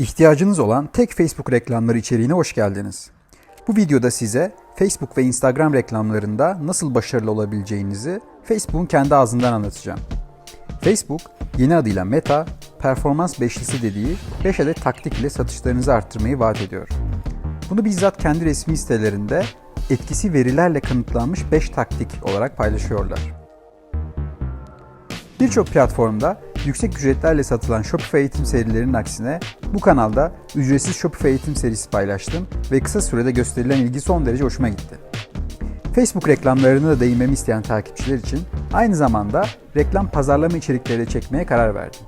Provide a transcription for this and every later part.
İhtiyacınız olan tek Facebook reklamları içeriğine hoş geldiniz. Bu videoda size Facebook ve Instagram reklamlarında nasıl başarılı olabileceğinizi Facebook'un kendi ağzından anlatacağım. Facebook, yeni adıyla Meta, performans beşlisi dediği 5 adet taktik ile satışlarınızı arttırmayı vaat ediyor. Bunu bizzat kendi resmi sitelerinde etkisi verilerle kanıtlanmış 5 taktik olarak paylaşıyorlar. Birçok platformda yüksek ücretlerle satılan Shopify eğitim serilerinin aksine bu kanalda ücretsiz Shopify eğitim serisi paylaştım ve kısa sürede gösterilen ilgi son derece hoşuma gitti. Facebook reklamlarına da değinmemi isteyen takipçiler için aynı zamanda reklam pazarlama içerikleri de çekmeye karar verdim.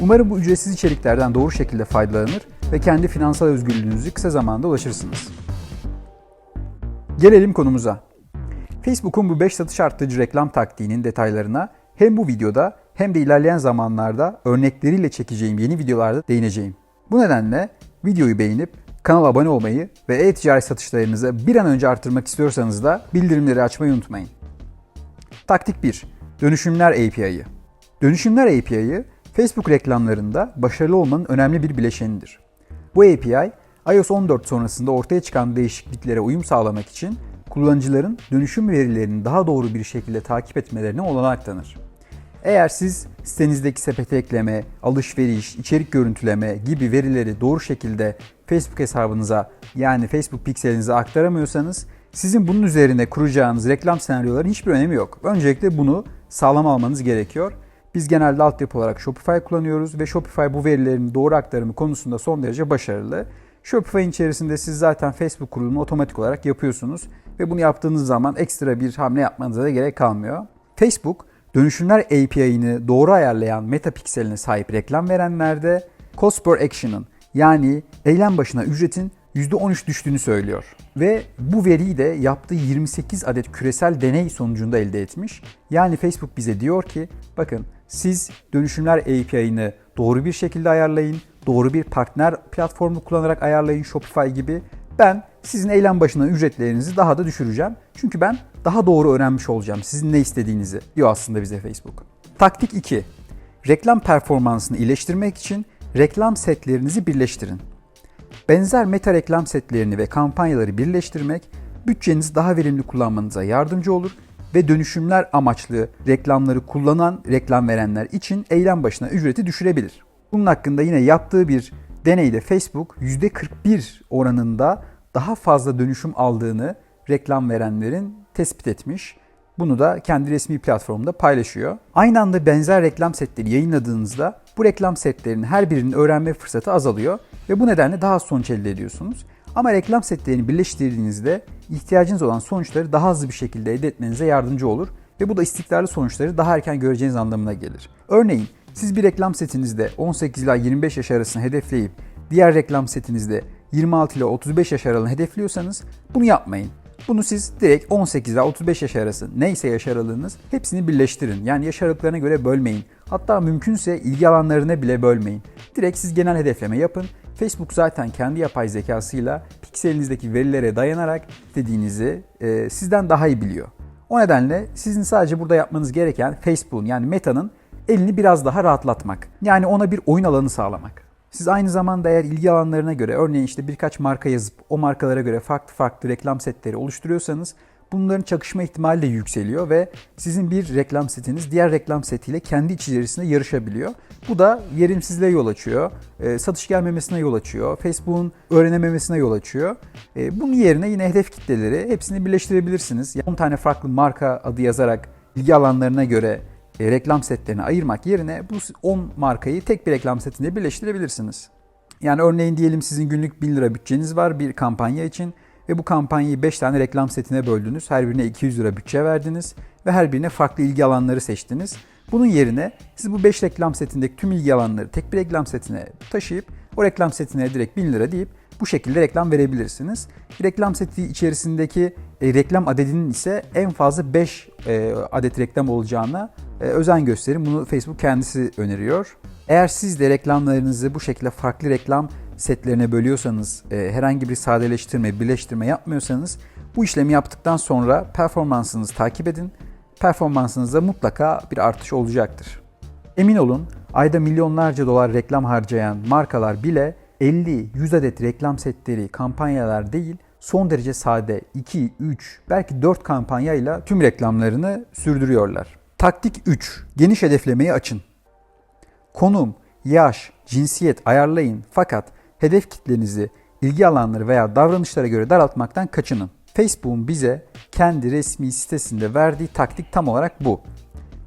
Umarım bu ücretsiz içeriklerden doğru şekilde faydalanır ve kendi finansal özgürlüğünüzü kısa zamanda ulaşırsınız. Gelelim konumuza. Facebook'un bu 5 satış arttırıcı reklam taktiğinin detaylarına hem bu videoda hem de ilerleyen zamanlarda örnekleriyle çekeceğim yeni videolarda değineceğim. Bu nedenle videoyu beğenip kanala abone olmayı ve e-ticaret satışlarınızı bir an önce arttırmak istiyorsanız da bildirimleri açmayı unutmayın. Taktik 1. Dönüşümler API'yi. Dönüşümler API'yi Facebook reklamlarında başarılı olmanın önemli bir bileşenidir. Bu API, iOS 14 sonrasında ortaya çıkan değişikliklere uyum sağlamak için kullanıcıların dönüşüm verilerini daha doğru bir şekilde takip etmelerine olanak tanır. Eğer siz sitenizdeki sepete ekleme, alışveriş, içerik görüntüleme gibi verileri doğru şekilde Facebook hesabınıza yani Facebook pikselinize aktaramıyorsanız sizin bunun üzerine kuracağınız reklam senaryoların hiçbir önemi yok. Öncelikle bunu sağlam almanız gerekiyor. Biz genelde altyapı olarak Shopify kullanıyoruz ve Shopify bu verilerin doğru aktarımı konusunda son derece başarılı. Shopify'in içerisinde siz zaten Facebook kurulumu otomatik olarak yapıyorsunuz ve bunu yaptığınız zaman ekstra bir hamle yapmanıza da gerek kalmıyor. Facebook dönüşümler API'ini doğru ayarlayan meta pikseline sahip reklam verenlerde cost per action'ın yani eylem başına ücretin %13 düştüğünü söylüyor. Ve bu veriyi de yaptığı 28 adet küresel deney sonucunda elde etmiş. Yani Facebook bize diyor ki bakın siz dönüşümler API'ını doğru bir şekilde ayarlayın, doğru bir partner platformu kullanarak ayarlayın Shopify gibi. Ben sizin eylem başına ücretlerinizi daha da düşüreceğim. Çünkü ben daha doğru öğrenmiş olacağım sizin ne istediğinizi diyor aslında bize Facebook. Taktik 2. Reklam performansını iyileştirmek için reklam setlerinizi birleştirin. Benzer meta reklam setlerini ve kampanyaları birleştirmek bütçenizi daha verimli kullanmanıza yardımcı olur ve dönüşümler amaçlı reklamları kullanan reklam verenler için eylem başına ücreti düşürebilir. Bunun hakkında yine yaptığı bir deneyde Facebook %41 oranında daha fazla dönüşüm aldığını reklam verenlerin tespit etmiş. Bunu da kendi resmi platformunda paylaşıyor. Aynı anda benzer reklam setleri yayınladığınızda bu reklam setlerinin her birinin öğrenme fırsatı azalıyor ve bu nedenle daha az sonuç elde ediyorsunuz. Ama reklam setlerini birleştirdiğinizde ihtiyacınız olan sonuçları daha hızlı bir şekilde elde etmenize yardımcı olur ve bu da istikrarlı sonuçları daha erken göreceğiniz anlamına gelir. Örneğin siz bir reklam setinizde 18 ila 25 yaş arasını hedefleyip diğer reklam setinizde 26 ile 35 yaş aralığını hedefliyorsanız bunu yapmayın. Bunu siz direkt 18 ile 35 yaş arası neyse yaş aralığınız hepsini birleştirin. Yani yaş aralıklarına göre bölmeyin. Hatta mümkünse ilgi alanlarına bile bölmeyin. Direkt siz genel hedefleme yapın. Facebook zaten kendi yapay zekasıyla pikselinizdeki verilere dayanarak dediğinizi e, sizden daha iyi biliyor. O nedenle sizin sadece burada yapmanız gereken Facebook'un yani Meta'nın elini biraz daha rahatlatmak. Yani ona bir oyun alanı sağlamak. Siz aynı zamanda eğer ilgi alanlarına göre örneğin işte birkaç marka yazıp o markalara göre farklı farklı reklam setleri oluşturuyorsanız bunların çakışma ihtimali de yükseliyor ve sizin bir reklam setiniz diğer reklam setiyle kendi içerisinde yarışabiliyor. Bu da verimsizliğe yol açıyor, e, satış gelmemesine yol açıyor, Facebook'un öğrenememesine yol açıyor. E, bunun yerine yine hedef kitleleri hepsini birleştirebilirsiniz. 10 tane farklı marka adı yazarak ilgi alanlarına göre reklam setlerini ayırmak yerine bu 10 markayı tek bir reklam setinde birleştirebilirsiniz. Yani örneğin diyelim sizin günlük 1000 lira bütçeniz var bir kampanya için ve bu kampanyayı 5 tane reklam setine böldünüz. Her birine 200 lira bütçe verdiniz ve her birine farklı ilgi alanları seçtiniz. Bunun yerine siz bu 5 reklam setindeki tüm ilgi alanları tek bir reklam setine taşıyıp o reklam setine direkt 1000 lira deyip bu şekilde reklam verebilirsiniz. Reklam seti içerisindeki e, reklam adedinin ise en fazla 5 e, adet reklam olacağına e, özen gösterin. Bunu Facebook kendisi öneriyor. Eğer siz de reklamlarınızı bu şekilde farklı reklam setlerine bölüyorsanız, e, herhangi bir sadeleştirme, birleştirme yapmıyorsanız bu işlemi yaptıktan sonra performansınızı takip edin. Performansınızda mutlaka bir artış olacaktır. Emin olun ayda milyonlarca dolar reklam harcayan markalar bile 50-100 adet reklam setleri, kampanyalar değil, son derece sade 2, 3, belki 4 kampanyayla tüm reklamlarını sürdürüyorlar. Taktik 3. Geniş hedeflemeyi açın. Konum, yaş, cinsiyet ayarlayın fakat hedef kitlenizi ilgi alanları veya davranışlara göre daraltmaktan kaçının. Facebook'un bize kendi resmi sitesinde verdiği taktik tam olarak bu.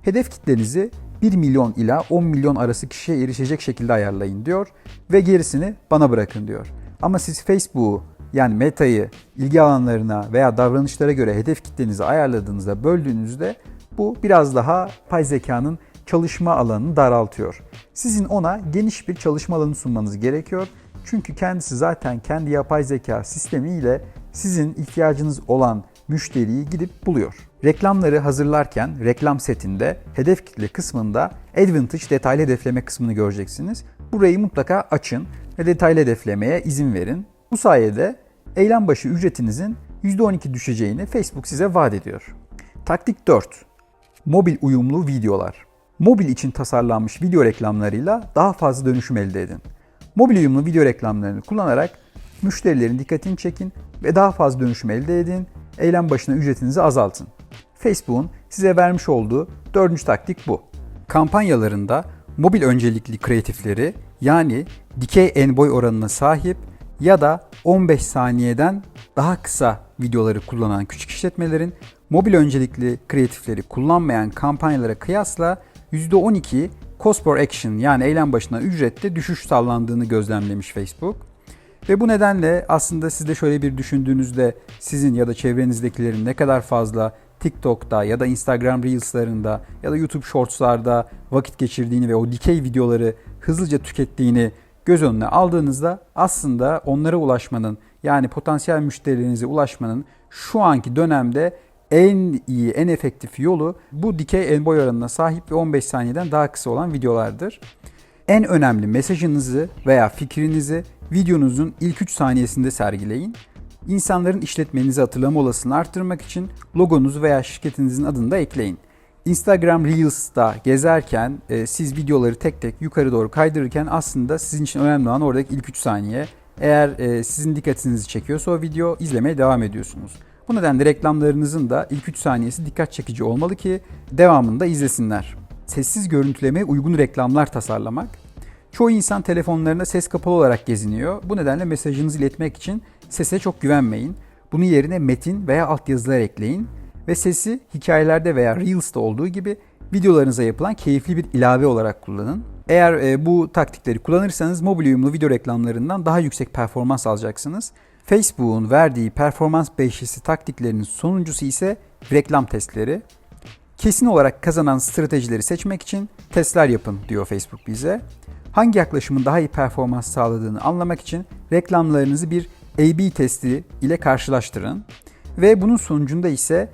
Hedef kitlenizi 1 milyon ila 10 milyon arası kişiye erişecek şekilde ayarlayın diyor ve gerisini bana bırakın diyor. Ama siz Facebook'u yani Meta'yı ilgi alanlarına veya davranışlara göre hedef kitlenizi ayarladığınızda, böldüğünüzde bu biraz daha pay zekanın çalışma alanını daraltıyor. Sizin ona geniş bir çalışma alanı sunmanız gerekiyor. Çünkü kendisi zaten kendi yapay zeka sistemiyle sizin ihtiyacınız olan müşteriyi gidip buluyor. Reklamları hazırlarken reklam setinde hedef kitle kısmında Advantage detaylı hedefleme kısmını göreceksiniz. Burayı mutlaka açın ve detaylı hedeflemeye izin verin. Bu sayede eylem başı ücretinizin %12 düşeceğini Facebook size vaat ediyor. Taktik 4. Mobil uyumlu videolar. Mobil için tasarlanmış video reklamlarıyla daha fazla dönüşüm elde edin. Mobil uyumlu video reklamlarını kullanarak müşterilerin dikkatini çekin ve daha fazla dönüşüm elde edin. Eylem başına ücretinizi azaltın. Facebook'un size vermiş olduğu dördüncü taktik bu. Kampanyalarında mobil öncelikli kreatifleri yani dikey en boy oranına sahip ya da 15 saniyeden daha kısa videoları kullanan küçük işletmelerin mobil öncelikli kreatifleri kullanmayan kampanyalara kıyasla %12 cost per action yani eylem başına ücrette düşüş sağlandığını gözlemlemiş Facebook. Ve bu nedenle aslında siz de şöyle bir düşündüğünüzde sizin ya da çevrenizdekilerin ne kadar fazla TikTok'ta ya da Instagram Reels'larında ya da YouTube Shorts'larda vakit geçirdiğini ve o dikey videoları hızlıca tükettiğini göz önüne aldığınızda aslında onlara ulaşmanın yani potansiyel müşterilerinize ulaşmanın şu anki dönemde en iyi, en efektif yolu bu dikey en boy oranına sahip ve 15 saniyeden daha kısa olan videolardır. En önemli mesajınızı veya fikrinizi videonuzun ilk 3 saniyesinde sergileyin. İnsanların işletmenizi hatırlama olasılığını arttırmak için logonuzu veya şirketinizin adını da ekleyin. Instagram Reels'ta gezerken e, siz videoları tek tek yukarı doğru kaydırırken aslında sizin için önemli olan oradaki ilk 3 saniye. Eğer e, sizin dikkatinizi çekiyorsa o video izlemeye devam ediyorsunuz. Bu nedenle reklamlarınızın da ilk 3 saniyesi dikkat çekici olmalı ki devamında izlesinler. Sessiz görüntülemeye uygun reklamlar tasarlamak. Çoğu insan telefonlarında ses kapalı olarak geziniyor. Bu nedenle mesajınızı iletmek için sese çok güvenmeyin. Bunun yerine metin veya altyazılar ekleyin ve sesi hikayelerde veya Reels'ta olduğu gibi videolarınıza yapılan keyifli bir ilave olarak kullanın. Eğer e, bu taktikleri kullanırsanız mobil uyumlu video reklamlarından daha yüksek performans alacaksınız. Facebook'un verdiği performans beşlisi taktiklerinin sonuncusu ise reklam testleri. Kesin olarak kazanan stratejileri seçmek için testler yapın diyor Facebook bize. Hangi yaklaşımın daha iyi performans sağladığını anlamak için reklamlarınızı bir A-B testi ile karşılaştırın. Ve bunun sonucunda ise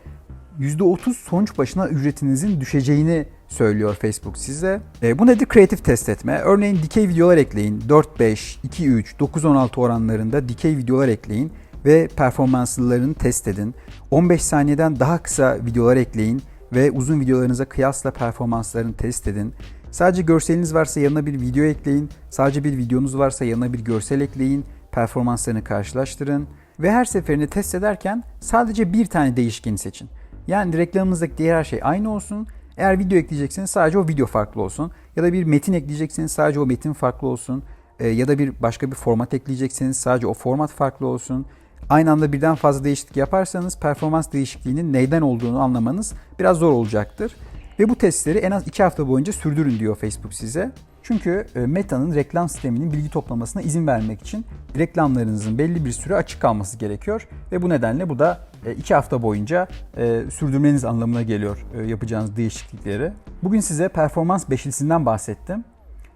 %30 sonuç başına ücretinizin düşeceğini söylüyor Facebook size. E, bu nedir? Kreatif test etme. Örneğin dikey videolar ekleyin. 4-5, 2-3, 9-16 oranlarında dikey videolar ekleyin ve performanslarını test edin. 15 saniyeden daha kısa videolar ekleyin ve uzun videolarınıza kıyasla performanslarını test edin. Sadece görseliniz varsa yanına bir video ekleyin. Sadece bir videonuz varsa yanına bir görsel ekleyin. Performanslarını karşılaştırın. Ve her seferinde test ederken sadece bir tane değişkeni seçin. Yani reklamınızdaki diğer her şey aynı olsun. Eğer video ekleyecekseniz sadece o video farklı olsun. Ya da bir metin ekleyecekseniz sadece o metin farklı olsun. E, ya da bir başka bir format ekleyecekseniz sadece o format farklı olsun. Aynı anda birden fazla değişiklik yaparsanız performans değişikliğinin neyden olduğunu anlamanız biraz zor olacaktır. Ve bu testleri en az 2 hafta boyunca sürdürün diyor Facebook size. Çünkü e, Meta'nın reklam sisteminin bilgi toplamasına izin vermek için reklamlarınızın belli bir süre açık kalması gerekiyor. Ve bu nedenle bu da 2 hafta boyunca e, sürdürmeniz anlamına geliyor e, yapacağınız değişiklikleri. Bugün size performans beşlisinden bahsettim.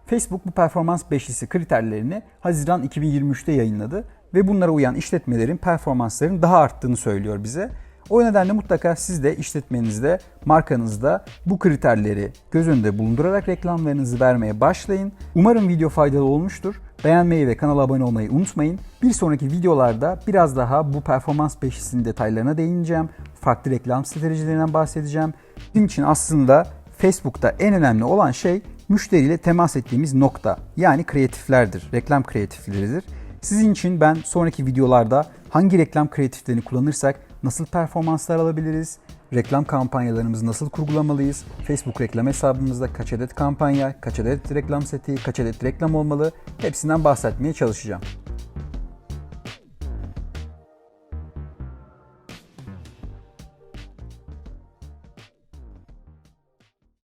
Facebook bu performans beşlisi kriterlerini Haziran 2023'te yayınladı ve bunlara uyan işletmelerin performanslarının daha arttığını söylüyor bize. O nedenle mutlaka siz de işletmenizde, markanızda bu kriterleri göz önünde bulundurarak reklamlarınızı vermeye başlayın. Umarım video faydalı olmuştur. Beğenmeyi ve kanala abone olmayı unutmayın. Bir sonraki videolarda biraz daha bu performans beşisinin detaylarına değineceğim. Farklı reklam stratejilerinden bahsedeceğim. Bunun için aslında Facebook'ta en önemli olan şey müşteriyle temas ettiğimiz nokta yani kreatiflerdir, reklam kreatifleridir. Sizin için ben sonraki videolarda hangi reklam kreatiflerini kullanırsak nasıl performanslar alabiliriz, reklam kampanyalarımızı nasıl kurgulamalıyız, Facebook reklam hesabımızda kaç adet kampanya, kaç adet reklam seti, kaç adet reklam olmalı? Hepsinden bahsetmeye çalışacağım.